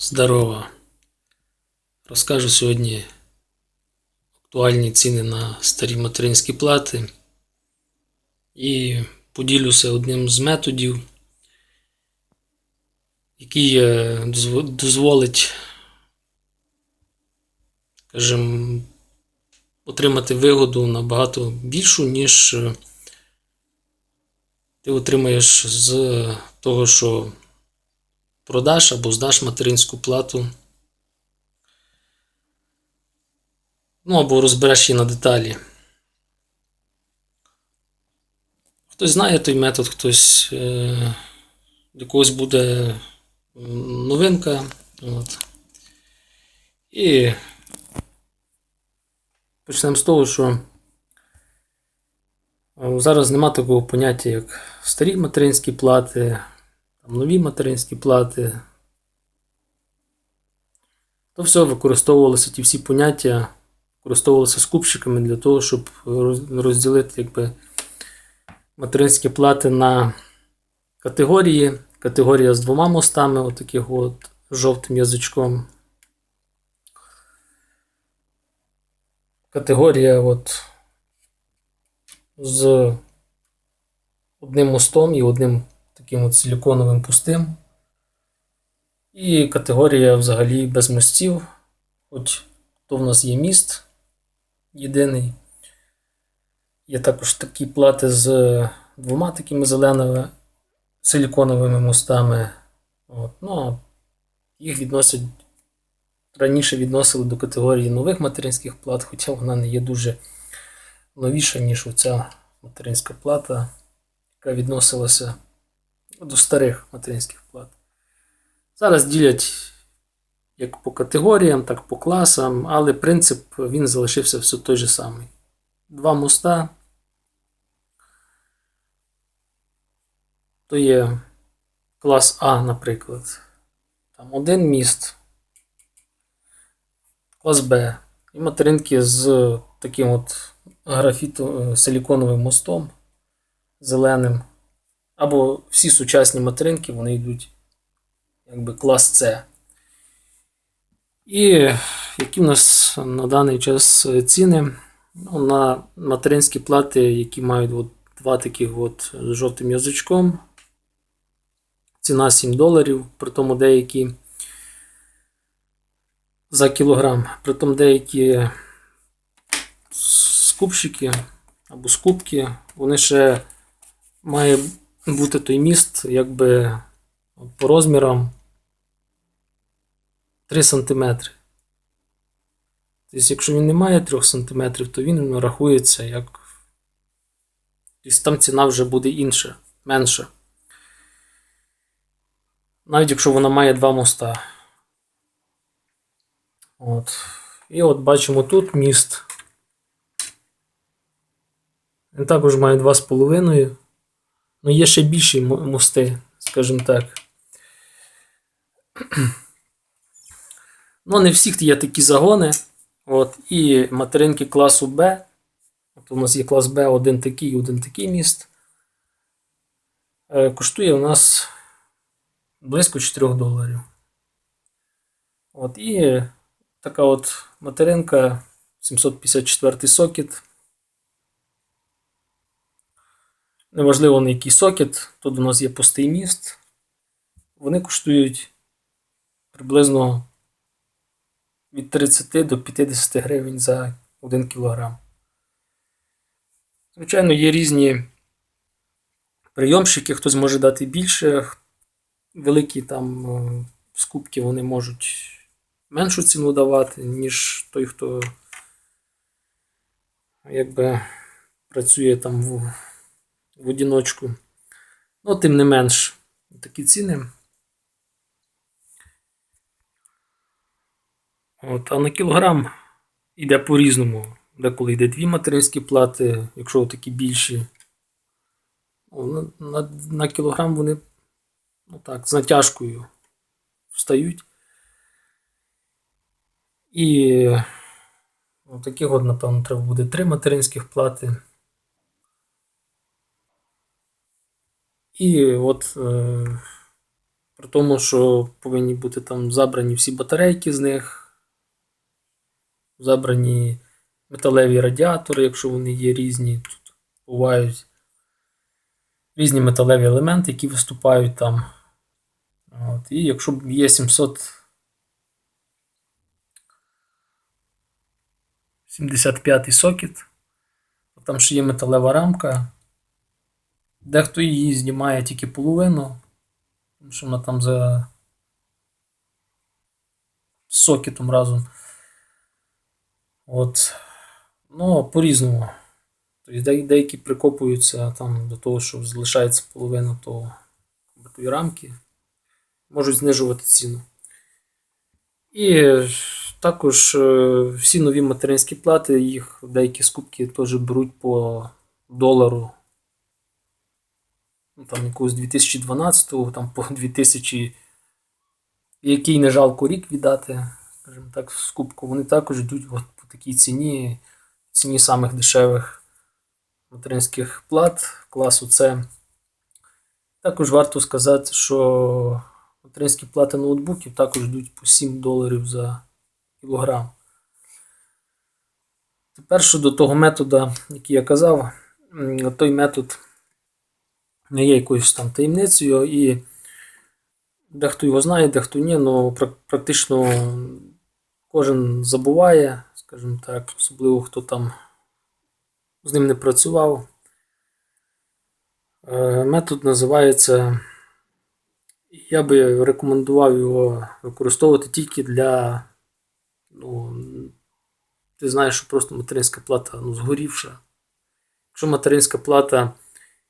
Здорово. Розкажу сьогодні актуальні ціни на старі материнські плати і поділюся одним з методів, який е, дозволить, скажімо, отримати вигоду набагато більшу, ніж е, ти отримаєш з того, що продаш або здаш материнську плату. Ну, або розбереш її на деталі. Хтось знає той метод, хтось е, для когось буде новинка. От. І почнемо з того, що е, зараз нема такого поняття, як старі материнські плати, нові материнські плати. То все використовувалося, ті всі поняття використовувалися скупщиками для того, щоб розділити якби, материнські плати на категорії. Категорія з двома мостами, отаких от жовтим язичком. Категорія от з одним мостом і одним таким от силіконовим пустим. І категорія взагалі без мостів. Хоч то в нас є міст єдиний. Є також такі плати з двома такими зеленими силіконовими мостами. От. Ну, їх відносять раніше відносили до категорії нових материнських плат, хоча вона не є дуже новіша, ніж оця материнська плата, яка відносилася до старих материнських плат. Зараз ділять як по категоріям, так по класам, але принцип він залишився все той же самий. Два моста. То є клас А, наприклад. Там один міст, клас Б. І материнки з таким от графіту силіконовим мостом зеленим. Або всі сучасні материнки вони йдуть якби клас С. І які в нас на даний час ціни? Ну, на материнські плати, які мають от два таких от з жовтим язичком. Ціна 7 доларів, притому деякі за кілограм. Притом деякі скупщики або скупки, вони ще має бути той міст, якби по розмірам 3 см. Тобто, якщо він не має 3 см, то він рахується як. Тобто там ціна вже буде інша, менша. Навіть якщо вона має два моста. От. І от бачимо тут міст. Він також має 2,5. Ну, є ще більші мости, скажімо так. Ну, не всіх є такі загони. От, і материнки класу Б. От у нас є клас Б, один такий, один такий міст. Е, коштує у нас близько 4 доларів. От, і така от материнка 754 сокет. Неважливо на який сокет, тут у нас є пустий міст. Вони коштують приблизно від 30 до 50 гривень за 1 кілограм. Звичайно, є різні прийомщики, хтось може дати більше. Великі там е, скупки вони можуть меншу ціну давати, ніж той, хто якби працює там в, в одіночку. Ну, тим не менш, такі ціни. От, а на кілограм йде по-різному. Деколи йде дві материнські плати, якщо такі більші. На, на, на кілограм вони ну так, з натяжкою встають. І ну, таких от, напевно, треба буде три материнських плати. І от е, При тому, що повинні бути там забрані всі батарейки з них, забрані металеві радіатори, якщо вони є різні. Тут бувають різні металеві елементи, які виступають там. От. І якщо є 700 75 сокет, там ще є металева рамка. Дехто її знімає тільки половину, тому що вона там за сокетом разом. От. Ну, по-різному. Тобто деякі прикопуються там до того, що залишається половина того тої рамки, можуть знижувати ціну. І також е, всі нові материнські плати, їх деякі скупки теж беруть по долару. Ну, Там якогось 2012-го, там по 2000, який не жалко рік віддати, скажімо так, в скупку. Вони також йдуть от по такій ціні, ціні самих дешевих материнських плат класу С. Також варто сказати, що материнські плати ноутбуків також йдуть по 7 доларів за кілограм. Тепер щодо того методу, який я казав, той метод не є якоюсь там таємницею, і дехто його знає, дехто ні, але практично кожен забуває, скажімо так, особливо хто там з ним не працював. Е, Метод називається. Я би рекомендував його використовувати тільки для. Ну, ти знаєш, що просто материнська плата ну, згорівша. Якщо материнська плата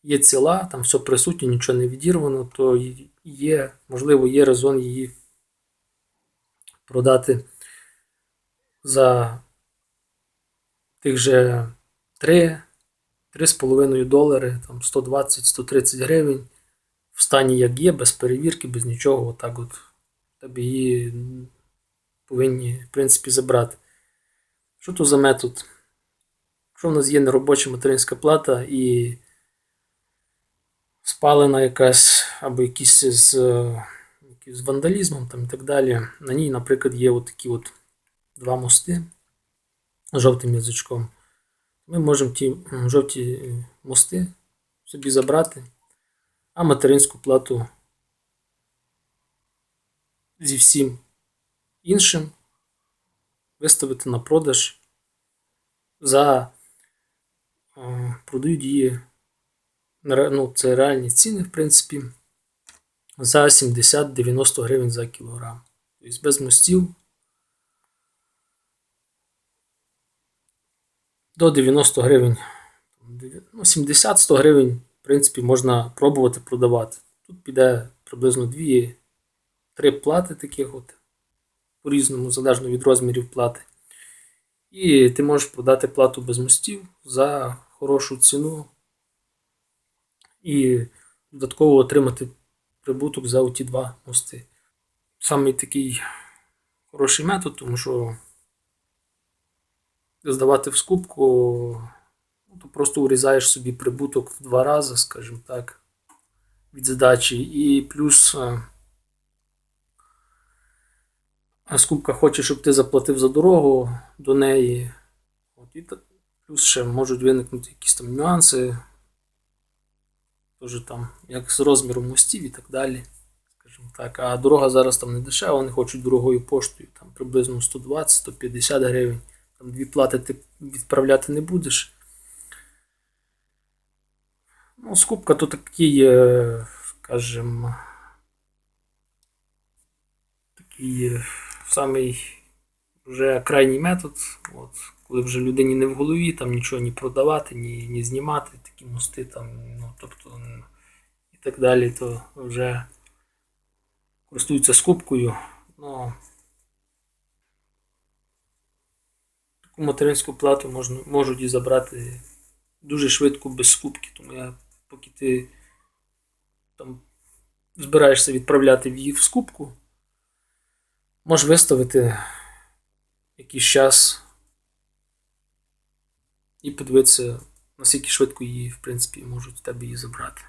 є ціла, там все присутнє, нічого не відірвано, то є, можливо, є резон її продати за тих же 3, 3,5 долари, там 120-130 гривень в стані як є, без перевірки, без нічого, отак от тебе її повинні, в принципі, забрати. Що то за метод? Якщо в нас є неробоча материнська плата і спалена якась, або якісь з, з вандалізмом там, і так далі, на ній, наприклад, є от такі от два мости жовтим язичком. Ми можемо ті жовті мости собі забрати, а материнську плату зі всім іншим виставити на продаж за е, продають її ну, це реальні ціни, в принципі, за 70-90 гривень за кілограм. Тобто без мостів до 90 гривень. Ну, 70-100 гривень, в принципі, можна пробувати продавати. Тут піде приблизно 2-3 плати таких от, по-різному, залежно від розмірів плати. І ти можеш продати плату без мостів за хорошу ціну і додатково отримати прибуток за ті два мости. Саме такий хороший метод, тому що здавати в скупку, ну, то просто урізаєш собі прибуток в два рази, скажімо так, від здачі. І плюс е, скупка хоче, щоб ти заплатив за дорогу до неї. От, і плюс ще можуть виникнути якісь там нюанси. Теж там, як з розміром мостів і так далі. Скажімо так. А дорога зараз там не дешева, вони хочуть дорогою поштою, там приблизно 120-150 гривень. Там дві плати ти відправляти не будеш. Ну, скупка то такий, скажімо, такий самий вже крайній метод. От, коли вже людині не в голові, там нічого ні продавати, ні, ні знімати, такі мости, там, ну, тобто, і так далі, то вже користуються скупкою. Ну, таку материнську плату можна, можуть і забрати дуже швидко без скупки. Тому я, поки ти там збираєшся відправляти їх в скупку, можеш виставити якийсь час і подивитися, наскільки швидко її, в принципі, можуть в тебе її забрати.